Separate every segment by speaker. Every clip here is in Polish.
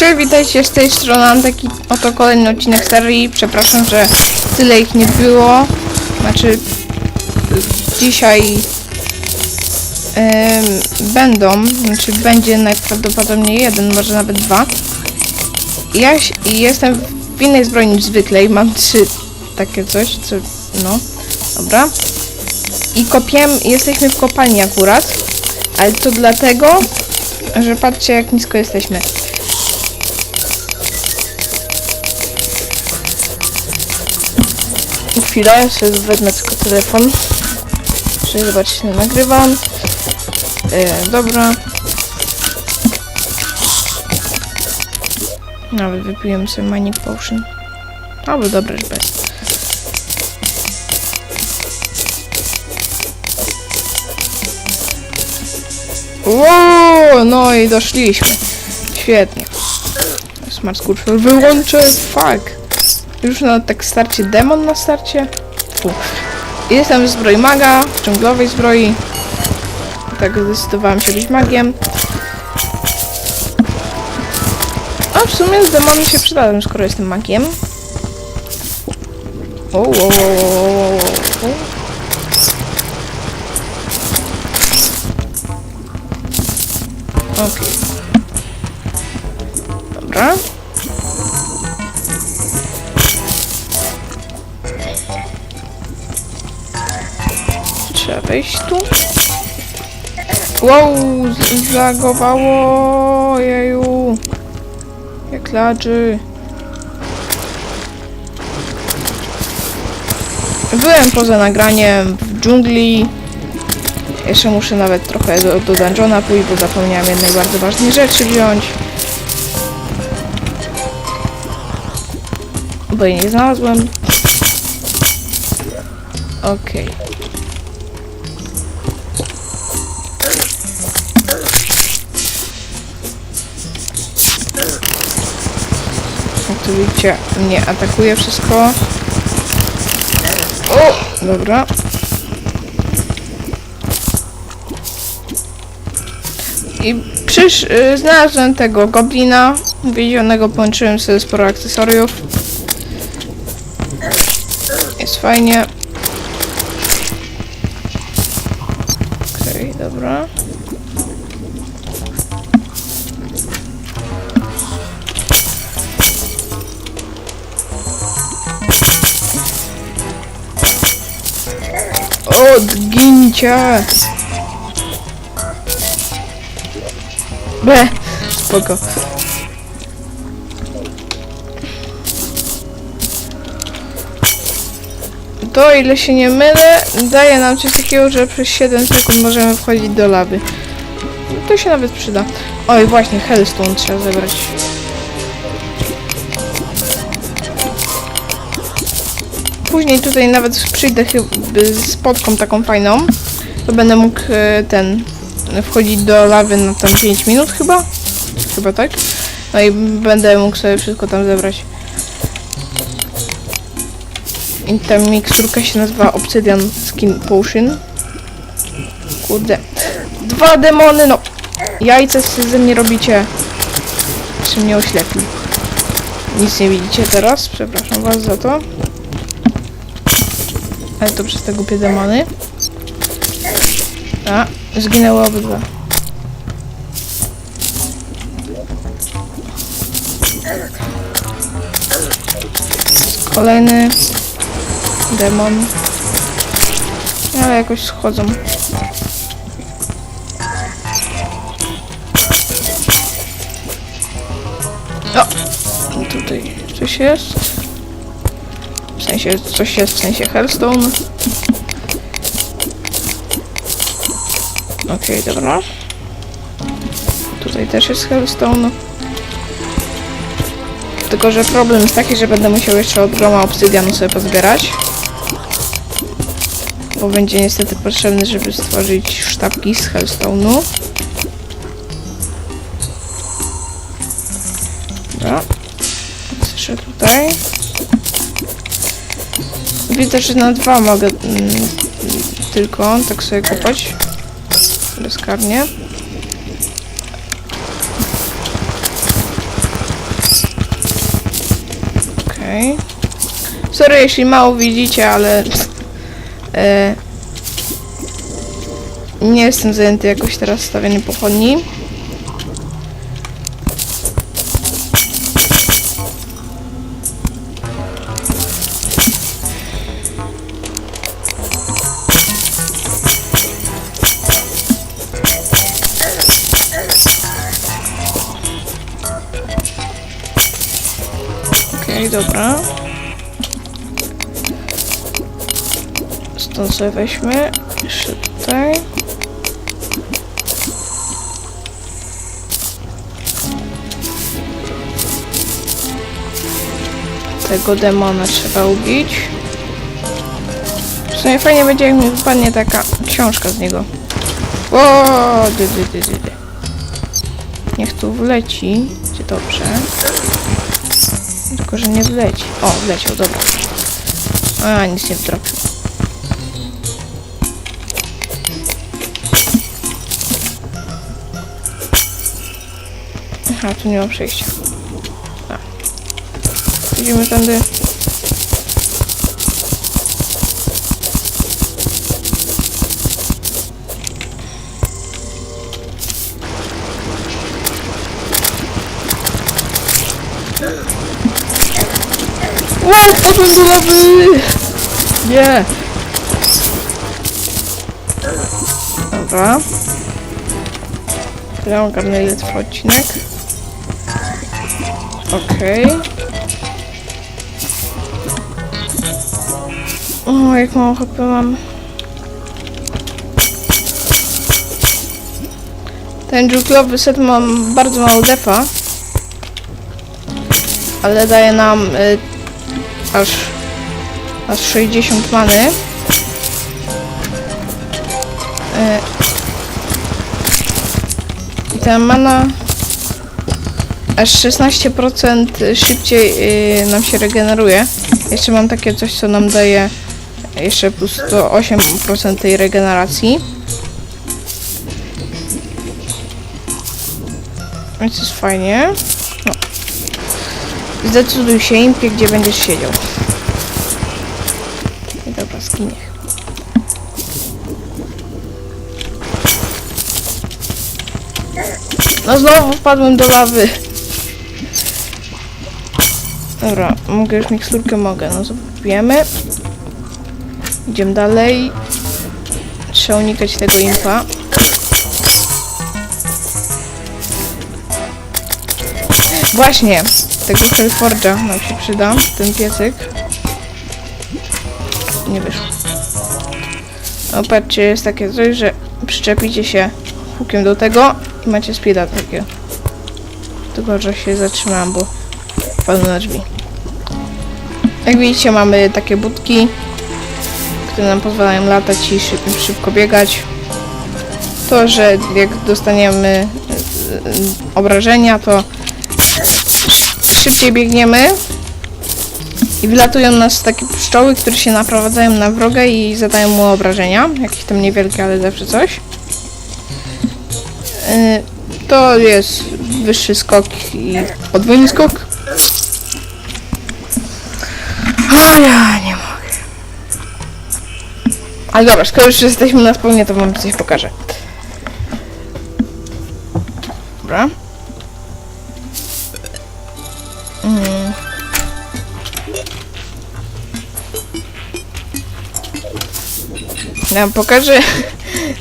Speaker 1: Cześć, witajcie z tej strony Antek i oto kolejny odcinek serii. Przepraszam, że tyle ich nie było. Znaczy, dzisiaj em, będą, znaczy będzie najprawdopodobniej jeden, może nawet dwa. Ja jestem w innej zbroi niż zwykle i mam trzy takie coś, co, no, dobra. I kopiem, jesteśmy w kopalni akurat, ale to dlatego, że patrzcie jak nisko jesteśmy. Chwila, sobie wezmę tylko telefon. Żeby zobaczyć, nagrywam. E, dobra. Nawet wypiłem sobie mining potion. Albo dobra, że bez. Wow, no i doszliśmy. Świetnie. Smart Skurczur wyłączę. Fuck. Już na tak starcie demon na starcie. Jestem w zbroi maga, w dżunglowej zbroi. Tak zdecydowałem się być magiem. A w sumie z demony się przydałem, skoro jestem magiem. O, o, o, Wow, zlagowało, jeju. Jak ladży. Byłem poza nagraniem w dżungli. Jeszcze muszę nawet trochę do, do dungeona pójść, bo zapomniałem jednej bardzo ważnej rzeczy wziąć. Bo jej nie znalazłem. Okej. Jak widzicie, mnie atakuje wszystko. O! Dobra. I przysz, y, znalazłem tego goblina więzionego, połączyłem sobie sporo akcesoriów. Jest fajnie. Odgincie! Be, spoko. To ile się nie mylę, daje nam coś takiego, że przez 7 sekund możemy wchodzić do lawy. To się nawet przyda. Oj, właśnie, Hellstone trzeba zebrać. Później tutaj nawet przyjdę z podką taką fajną, to będę mógł e, ten wchodzić do lawy na tam 5 minut chyba. Chyba tak. No i będę mógł sobie wszystko tam zebrać. I ta miksturka się nazywa Obsidian Skin Potion. Kurde. Dwa demony, no. Jajce ze mnie robicie. Czy mnie oślepił. Nic nie widzicie teraz, przepraszam was za to. Ale to przez te głupie demony. A, zginęły obydwa. Kolejny demon. Ale jakoś schodzą. O! Tutaj coś jest. Sensie, coś jest w sensie Hearthstone. Okej, dobra. Tutaj też jest Hellstone. Tylko, że problem jest taki, że będę musiał jeszcze od groma obsydianu sobie pozbierać. Bo będzie niestety potrzebny, żeby stworzyć sztabki z Hellstone'u. widzę, że na dwa mogę mm, tylko tak sobie kopać. Bezkarnie. Okej. Okay. Sorry, jeśli mało widzicie, ale... E, nie jestem zajęty jakoś teraz stawianiem pochodni. Dobra. Stąd sobie weźmy. Jeszcze tutaj. Tego demona trzeba ubić. W sumie fajnie będzie, jak mi wypadnie taka książka z niego. O, dy, dy, dy, dy. Niech tu wleci. Będzie dobrze. Tylko, że nie wleci. O, wleciał, dobra. A, nic nie wtropił. Aha, tu nie ma przejścia. A. Idziemy tędy. Wpadłem do lawy! Nie! Dobra. Ja ogarnę ile trwa odcinek. Okej. O, jak mało HP mam. Ten dżunglowy set mam bardzo mało defa. Ale daje nam y, aż, aż 60 many. E, I ta mana aż 16% szybciej y, nam się regeneruje. Jeszcze mam takie coś, co nam daje jeszcze plus 108% tej regeneracji. Więc jest fajnie. Zdecyduj się, impie, gdzie będziesz siedział. Dobra, skinie. No znowu wpadłem do lawy. Dobra, mogę już miksturkę? Mogę. No zrobimy. Idziemy dalej. Trzeba unikać tego impa. Właśnie, tego Hellforge'a nam się przyda, ten piecyk. Nie wyszło. O, patrzcie, jest takie coś, że przyczepicie się hukiem do tego i macie speeda takiego. Tylko, że się zatrzymałam, bo wpadłem na drzwi. Jak widzicie, mamy takie budki, które nam pozwalają latać i szyb szybko biegać. To, że jak dostaniemy y, y, obrażenia, to szybciej biegniemy i wylatują nas takie pszczoły, które się naprowadzają na wroga i zadają mu obrażenia, jakieś tam niewielkie, ale zawsze coś. Yy, To jest wyższy skok i podwójny skok. O ja nie mogę. Ale dobra, skoro już jesteśmy na spawnie, to wam coś pokażę. Dobra. Ja pokażę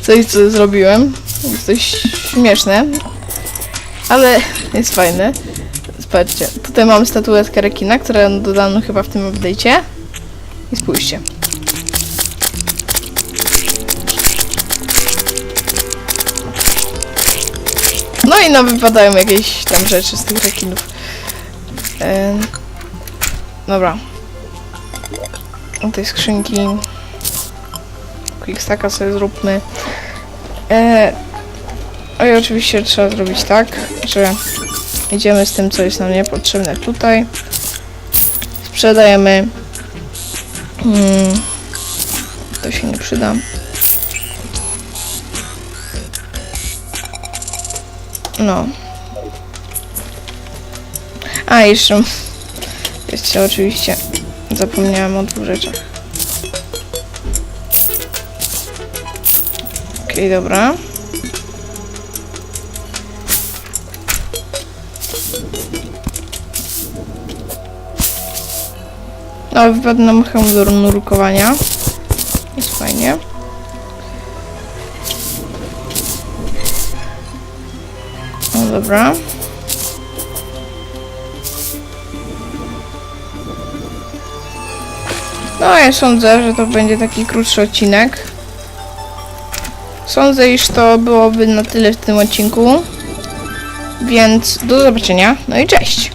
Speaker 1: coś, co zrobiłem. Jest coś śmieszne, ale jest fajne. Zobaczcie, tutaj mam statuetkę rekina, która dodano chyba w tym update'cie. I spójrzcie. No i nam wypadają jakieś tam rzeczy z tych rekinów. Dobra. Do tej skrzynki quickstacka sobie zróbmy. E, i oczywiście trzeba zrobić tak, że idziemy z tym, co jest nam niepotrzebne tutaj. Sprzedajemy. Hmm, to się nie przyda. No. A, jeszcze Jeszcze oczywiście zapomniałem o dwóch rzeczach. Okej, dobra. No, wypadł nam hełm do nurkowania. Jest fajnie. No dobra. No ja sądzę, że to będzie taki krótszy odcinek. Sądzę, iż to byłoby na tyle w tym odcinku. Więc do zobaczenia. No i cześć!